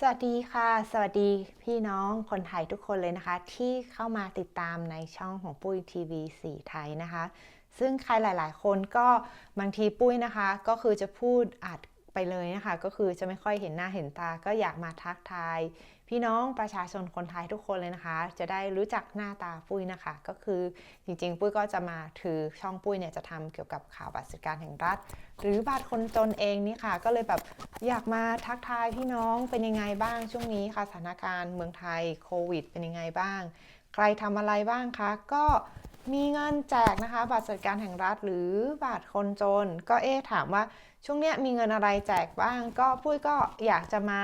สวัสดีค่ะ สวัสดีพี่น้องคนไทยทุกคนเลยนะคะ ที่เข้ามาติดตามในช่องของปุ้ยทีวีสีไทยนะคะ ซึ่งใครหลาย ๆ คนก็บางทีปุ้ยนะคะ ก็คือจะพูดอัด ไปเลยนะคะ ก็คือจะไม่ค่อยเห็นหน้าเห็นตา ก็อยากมาทักทาย พี่น้องประชาชนคนไทยทุกคนเลยนะคะ จะได้รู้จักหน้าตาปุ้ยนะคะ ก็คือจริงๆ ปุ้ยก็จะมาถือช่องปุ้ยเนี่ยจะทำเกี่ยวกับข่าวบัตรสวัสดิการแห่งรัฐ หรือบัตรคนจนเองนี่ค่ะ ก็เลยแบบอยากมาทักทายพี่น้องเป็นยังไงบ้างช่วงนี้ค่ะสถานการณ์เมืองไทยโควิด เป็นยังไงบ้าง ใครทำอะไรบ้างคะก็ มีเงินแจกนะคะ บัตรสวัสดิการแห่งรัฐหรือบัตรคนจน ก็เอ๊ถามว่าช่วงเนี้ยมีเงินอะไรแจกบ้าง ก็ปุ้ยก็อยากจะมา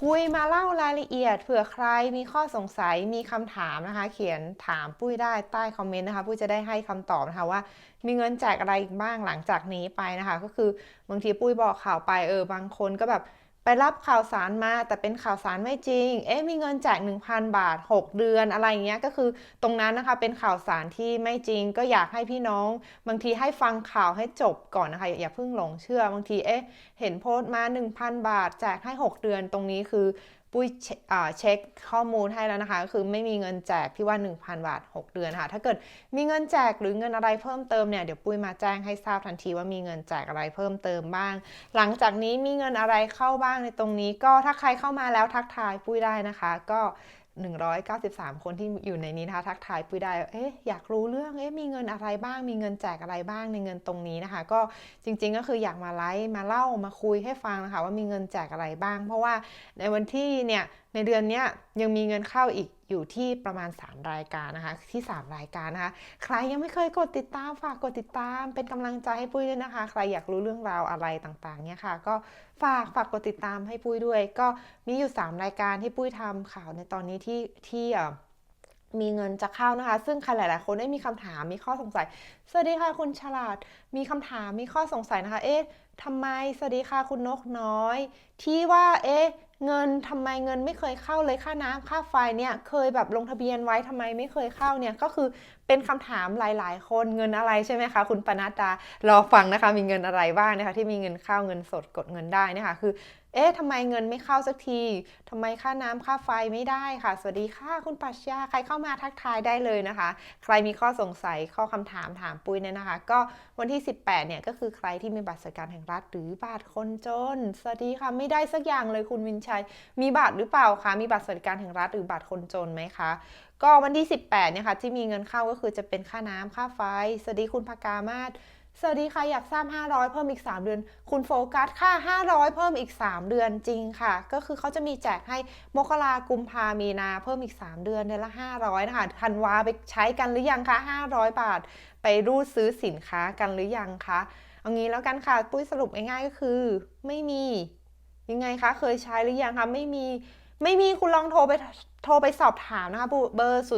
คุยมาเล่ารายละเอียดเผื่อใครมีข้อสงสัยมีคำถามนะคะ เขียนถามปุ้ยได้ใต้คอมเมนต์นะคะปุ้ยจะได้ให้คำตอบนะคะว่า มีเงินแจกอะไรอีกบ้างหลังจากนี้ไปนะคะ ก็คือบางทีปุ้ยบอกข่าวไปเออบางคนก็แบบ ไปรับข่าวสารมาแต่เป็นข่าวสารไม่จริง เอ๊ะมีเงินแจก 1,000 บาท 6 เดือนอะไรเงี้ยก็คือตรงนั้นนะคะเป็นข่าวสารที่ไม่จริง ก็อยากให้พี่น้องบางทีให้ฟังข่าวให้จบก่อนนะคะ อย่าเพิ่งหลงเชื่อบางทีเอ๊ะเห็นโพสต์มา 1,000 บาท แจกให้ 6 เดือนตรงนี้คือ ปุ้ยเช็คข้อมูลให้แล้วนะคะ ก็คือไม่มีเงินแจกที่ว่า 1,000 บาท 6 เดือนค่ะ ถ้าเกิดมีเงินแจกหรือเงินอะไรเพิ่มเติมเนี่ย เดี๋ยวปุ้ยมาแจ้งให้ทราบทันทีว่ามีเงินแจกอะไรเพิ่มเติมบ้าง หลังจากนี้มีเงินอะไรเข้าบ้างในตรงนี้ ก็ถ้าใครเข้ามาแล้วทักทายปุ้ยได้นะคะ ก็ 193 คนที่อยู่ในนี้นะคะทักทายปุ้ยได้ เอ๊ะอยากรู้เรื่อง เอ๊ะมีเงินอะไรบ้าง มีเงินแจกอะไรบ้างในเงินตรงนี้นะคะ ก็จริงๆก็คืออยากมาไลฟ์มาเล่ามาคุยให้ฟังนะคะว่ามีเงินแจกอะไรบ้าง เพราะว่าในวันที่เนี่ย ในเดือนนี้ยังมีเงินเข้าอีกอยู่ที่ประมาณ 3 รายการนะคะ ที่ 3 รายการนะคะ ใครยังไม่เคยกดติดตามฝากกดติดตามเป็นกำลังใจให้ปุ้ยด้วยนะคะ ใครอยากรู้เรื่องราวอะไรต่างๆเนี่ยค่ะ ก็ฝากฝากกดติดตามให้ปุ้ยด้วย ก็มีอยู่ 3 รายการที่ปุ้ยทำข่าวในตอนนี้ที่ที่มีเงินจะเข้านะคะ ซึ่งใครหลาย ๆ คนได้มีคำถามมีข้อสงสัย สวัสดีค่ะคุณฉลาด มีคำถามมีข้อสงสัยนะคะ เอ๊ะทำไมสวัสดีค่ะคุณนกน้อย ที่ว่าเอ๊ะ เงินทำไมเงินไม่เคยเข้าเลยค่าน้ำค่าไฟเนี่ยเคยแบบลงทะเบียนไว้ทำไมไม่เคยเข้าเนี่ยก็คือเป็นคำถามหลาย ๆ คนเงินอะไรใช่ไหมคะ คุณปนัดดารอฟังนะคะ มีเงินอะไรบ้างนะคะที่มีเงินเข้าเงินสดกดเงินได้นะคะคือเอ๊ะทำไมเงินไม่เข้าสักทีทำไมค่าน้ำค่าไฟไม่ได้ค่ะ สวัสดีค่ะ คุณปัชญาใครเข้ามาทักทายได้เลยนะคะ ใครมีข้อสงสัยข้อคำถามถามปุ้ยเนี่ยนะคะ ก็วันที่ 18 เนี่ยก็คือใครที่มีบัตรสวัสดิการแห่งรัฐหรือบัตรคนจน สวัสดีค่ะ ไม่ได้สักอย่างเลยคุณวินชัย มีบัตรหรือเปล่าคะ มีบัตรสวัสดิการแห่งรัฐหรือบัตรคนจนไหมคะ ก็วันที่ 18 เนี่ยค่ะที่มีเงินเข้าก็็คือจะเป็นค่าน้ำค่าไฟ สวัสดีคุณพกามาศสวัสดีค่ะ อยากทราบ500 เพิ่มอีก 3 เดือน คุณโฟกัสค่า 500 เพิ่มอีก 3 เดือนจริงค่ะ ก็คือเขาจะมีแจกให้มกรากุมภามีนาเพิ่มอีก 3 เดือนเดือนละ 500 นะคะธันวาไปใช้กันหรือยังคะ 500 บาท ไปรูดซื้อสินค้ากันหรือยังคะเอางี้แล้วกันค่ะ ปุ้ยสรุปง่ายๆก็คือ ไม่มียังไงคะ เคยใช้หรือยังคะไม่มี ไม่มีคุณลองโทรไปโทรไปสอบถามนะคะเบอร์ 0 2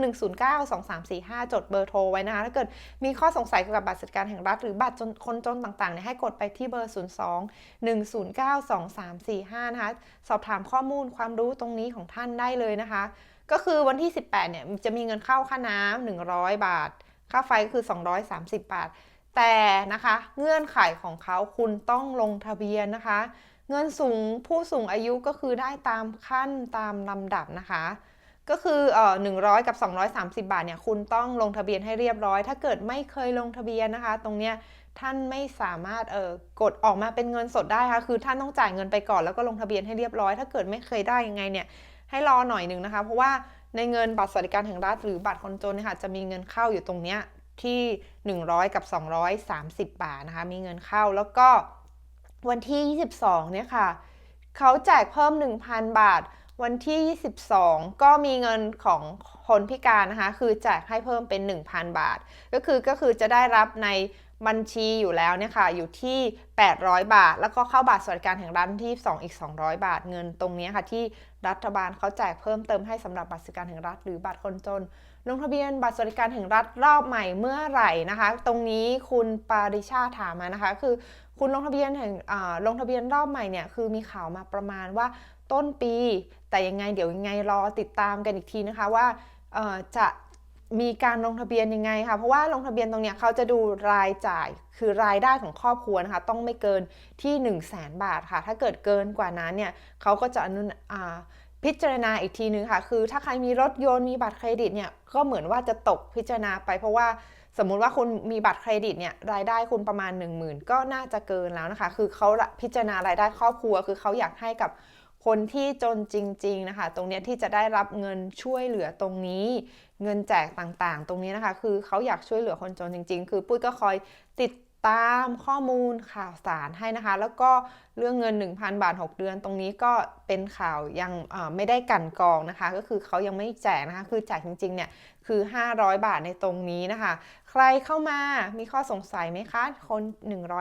1 0 9 2 3 4 5 จดเบอร์โทรไว้นะคะถ้าเกิดมีข้อสงสัยเกี่ยวกับบัตรสวัสดิการแห่งรัฐหรือบัตรคนจนต่างๆเนี่ยให้กดไปที่เบอร์ 0 2 1 0 9 2 3 4 5 นะคะ สอบถามข้อมูลความรู้ตรงนี้ของท่านได้เลยนะคะ ก็คือวันที่ 18 เนี่ยจะมีเงินเข้าค่าน้ำ100 บาท ค่าไฟก็คือ 230 บาท แต่นะคะเงื่อนไขของเขาคุณต้องลงทะเบียนนะคะ เงินสูงผู้สูงอายุก็คือได้ตามขั้นตามลำดับนะคะ ก็คือเอ่อ100กับ 230 บาทเนี่ยคุณต้องลงทะเบียนให้เรียบร้อย ถ้าเกิดไม่เคยลงทะเบียนนะคะ ตรงเนี้ยท่านไม่สามารถเอ่อกดออกมาเป็นเงินสดได้ค่ะคือท่านต้องจ่ายเงินไปก่อนแล้วก็ลงทะเบียนให้เรียบร้อย ถ้าเกิดไม่เคยได้ยังไงเนี่ยให้รอหน่อยหนึ่งนะคะ เพราะว่าในเงินบัตรสวัสดิการแห่งรัฐหรือบัตรคนจนเนี่ยค่ะจะมีเงินเข้าอยู่ตรงเนี้ยที่ 100 กับ 230 บาทนะคะ มีเงินเข้าแล้วก็ วันที่ 22 เนี่ยค่ะ เขาแจกเพิ่ม 1,000 บาท วันที่ 22 ก็มีเงินของคนพิการนะคะ คือแจกให้เพิ่มเป็น 1,000 บาท ก็คือก็คือจะได้รับในบัญชีอยู่แล้วเนี่ยค่ะ อยู่ที่ 800 บาท แล้วก็เข้าบัตรสวัสดิการแห่งรัฐที่ 2 อีก 200 บาท เงินตรงนี้ค่ะ ที่รัฐบาลเขาแจกเพิ่มเติมให้สำหรับบัตรสวัสดิการแห่งรัฐ หรือบัตรคนจน ลงทะเบียนบัตรสวัสดิการแห่งรัฐรอบใหม่เมื่อไหร่นะคะ ตรงนี้คุณปาริชาถามมานะคะ คือ คุณลงทะเบียนแห่งลงทะเบียนรอบใหม่เนี่ยคือมีข่าวมาประมาณว่าต้นปี แต่ยังไงเดี๋ยวยังไงรอติดตามกันอีกทีนะคะว่าจะมีการลงทะเบียนยังไงคะเพราะว่าลงทะเบียนตรงเนี้ยเขาจะดูรายจ่ายคือรายได้ของครอบครัวนะคะ ต้องไม่เกินที่ 1 0 0 0 0แสนบาทค่ะ ถ้าเกิดเกินกว่านั้นเนี่ยเขาก็จะอนุอ่า พิจารณาอีกทีนึงค่ะ คือถ้าใครมีรถยนต์มีบัตรเครดิตเนี่ยก็เหมือนว่าจะตกพิจารณาไป เพราะว่าสมมุติว่าคุณมีบัตรเครดิตเนี่ยรายได้คุณประมาณ 1 0,000 ก็น่าจะเกินแล้วนะคะ คือเขาพิจารณารายได้ครอบครัว คือเขาอยากให้กับคนที่จนจริง ๆนะคะ ตรงนี้ที่จะได้รับเงินช่วยเหลือตรงนี้ เงินแจกต่างๆ ตรงนี้นะคะ คือเขาอยากช่วยเหลือคนจนจริง ๆ คือปุ้ยก็คอยติด ตามข้อมูลข่าวสารให้นะคะ แล้วก็เรื่องเงิน 1,000 บาท 6 เดือน ตรงนี้ก็เป็นข่าวยังไม่ได้กันกองนะคะ ก็คือเขายังไม่แจกนะคะ คือแจกจริงๆเนี่ยคือ 500 บาทในตรงนี้นะคะ ใครเข้ามามีข้อสงสัยไหมคะ คน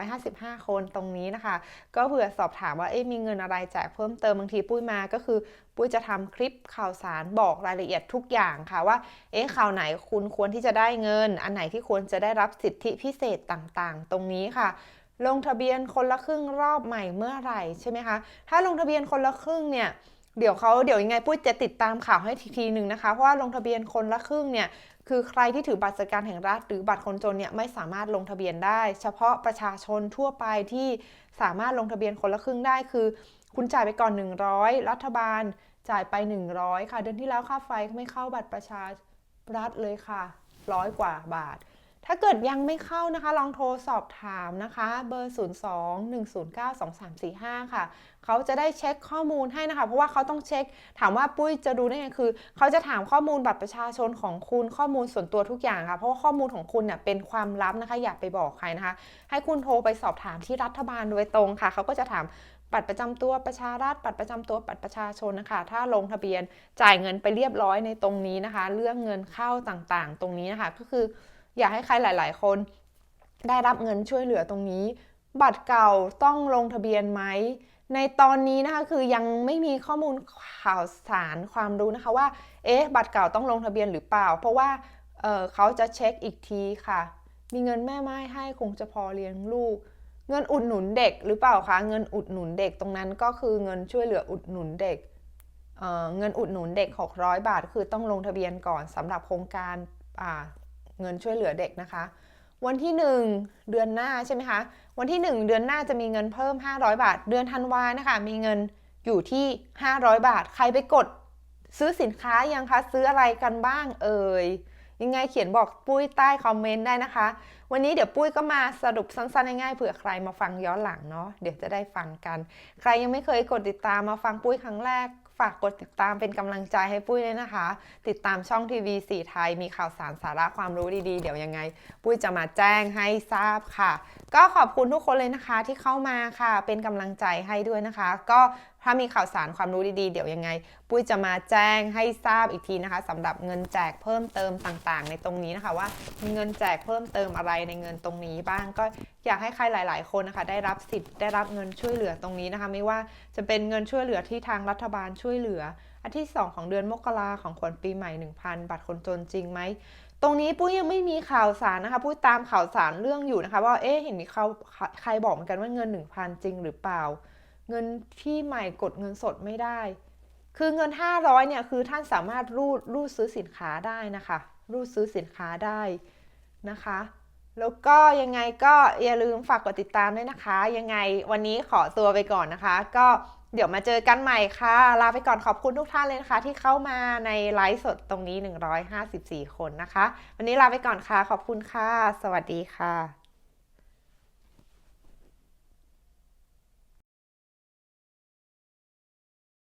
155 คนตรงนี้นะคะ ก็เผื่อสอบถามว่าเอ๊ะมีเงินอะไรแจกเพิ่มเติมบางทีปุ้ยมาก็คือ ปุ้ยจะทำคลิปข่าวสารบอกรายละเอียดทุกอย่างค่ะว่าเอ๊ะข่าวไหนคุณควรที่จะได้เงิน อันไหนที่ควรจะได้รับสิทธิพิเศษต่างๆ ตรงนี้ค่ะลงทะเบียนคนละครึ่งรอบใหม่เมื่อไหร่ใช่ไหมคะ ถ้าลงทะเบียนคนละครึ่งเนี่ย เดี๋ยวเขาเดี๋ยวยังไงปุ้ยจะติดตามข่าวให้ทีทีหนึ่งนะคะ เพราะว่าลงทะเบียนคนละครึ่งเนี่ยคือใครที่ถือบัตรสวัสดิการแห่งรัฐ หรือบัตรคนจนเนี่ยไม่สามารถลงทะเบียนได้ เฉพาะประชาชนทั่วไปที่สามารถลงทะเบียนคนละครึ่งได้ คือ คุณจ่ายไปก่อน 100 รัฐบาลจ่ายไป 100 ค่ะ เดือนที่แล้วค่าไฟไม่เข้าบัตรประชารัฐเลยค่ะร้อยกว่าบาท ถ้าเกิดยังไม่เข้านะคะ ลองโทรสอบถามนะคะ เบอร์ 02-109-2345 ค่ะ เขาจะได้เช็คข้อมูลให้นะคะ เพราะว่าเขาต้องเช็ค ถามว่าปุ้ยจะดูได้ไงคือ เขาจะถามข้อมูลบัตรประชาชนของคุณข้อมูลส่วนตัวทุกอย่างค่ะ เพราะว่าข้อมูลของคุณเนี่ยเป็นความลับนะคะ อย่าไปบอกใครนะคะ ให้คุณโทรไปสอบถามที่รัฐบาลโดยตรงค่ะ เขาก็จะถามบัตรประจำตัวประชารัฐบัตรประจำตัวบัตรประชาชนนะคะ ถ้าลงทะเบียนจ่ายเงินไปเรียบร้อยในตรงนี้นะคะ เรื่องเงินเข้าต่างๆ ตรงนี้นะคะ ก็คือ อยากให้ใครหลาย ๆ คน ได้รับเงินช่วยเหลือตรงนี้ บัตรเก่าต้องลงทะเบียนไหมในตอนนี้นะคะคือยังไม่มีข้อมูลข่าวสารความรู้นะคะว่า เอ๊ะ บัตรเก่าต้องลงทะเบียนหรือเปล่า เพราะว่าเเขาจะเช็คอีกทีค่ะ มีเงินแม่ไม้ให้คงจะพอเลี้ยงลูก เงินอุดหนุนเด็กหรือเปล่าคะ เงินอุดหนุนเด็กตรงนั้นก็คือเงินช่วยเหลืออุดหนุนเด็กเเงินอุดหนุนเด็ก 600 บาท คือต้องลงทะเบียนก่อนสำหรับโครงการ เงินช่วยเหลือเด็กนะคะ วันที่ 1 เดือนหน้าใช่ไหมคะ วันที่ 1 เดือนหน้าจะมีเงินเพิ่ม 500 บาท เดือนธันวานะคะ มีเงินอยู่ที่ 500 บาท ใครไปกดซื้อสินค้ายังคะซื้ออะไรกันบ้างเอ่ยยังไงเขียนบอกปุ้ยใต้คอมเมนต์ได้นะคะ วันนี้เดี๋ยวปุ้ยก็มาสรุปสั้นๆง่ายๆเผื่อใครมาฟังย้อนหลังเนาะเดี๋ยวจะได้ฟังกัน ใครยังไม่เคยกดติดตามมาฟังปุ้ยครั้งแรก ฝากกดติดตามเป็นกำลังใจให้ปุ้ยเลยนะคะ ติดตามช่องทีวีสีไทย มีข่าวสารสาระความรู้ดีๆ เดี๋ยวยังไง ปุ้ยจะมาแจ้งให้ทราบค่ะ ก็ขอบคุณทุกคนเลยนะคะที่เข้ามาค่ะ เป็นกำลังใจให้ด้วยนะคะ ก็ ถ้ามีข่าวสารความรู้ดีๆ เดี๋ยวยังไง ปุ้ยจะมาแจ้งให้ทราบอีกทีนะคะสำหรับเงินแจกเพิ่มเติมต่างๆ ในตรงนี้นะคะว่ามีเงินแจกเพิ่มเติมอะไรในเงินตรงนี้บ้างก็อยากให้ใครหลาย ๆ คนนะคะได้รับสิทธิ์ได้รับเงินช่วยเหลือตรงนี้นะคะ ไม่ว่าจะเป็นเงินช่วยเหลือที่ทางรัฐบาลช่วยเหลืออาทิตย์2ของเดือนมกราของขวัญปีใหม่ 1,000บัตรคนจนจริงไหมตรงนี้ปุ้ยยังไม่มีข่าวสารนะคะ ปุ้ยตามข่าวสารเรื่องอยู่นะคะ ว่าเอ๊ะเห็นมีเขาใครบอกเหมือนกันว่าเงิน 1,000 จริงหรือเปล่า เงินที่ใหม่กดเงินสดไม่ได้ คือเงิน 500เนี่ยคือท่านสามารถรูดรูดซื้อสินค้าได้นะคะ รูดซื้อสินค้าได้นะคะ แล้วก็ยังไงก็อย่าลืมฝากกดติดตามด้วยนะคะ ยังไงวันนี้ขอตัวไปก่อนนะคะ ก็เดี๋ยวมาเจอกันใหม่ค่ะ ลาไปก่อนขอบคุณทุกท่านเลยนะคะ ที่เข้ามาในไลฟ์สดตรงนี้ 154 คนนะคะ วันนี้ลาไปก่อนค่ะ ขอบคุณค่ะ สวัสดีค่ะ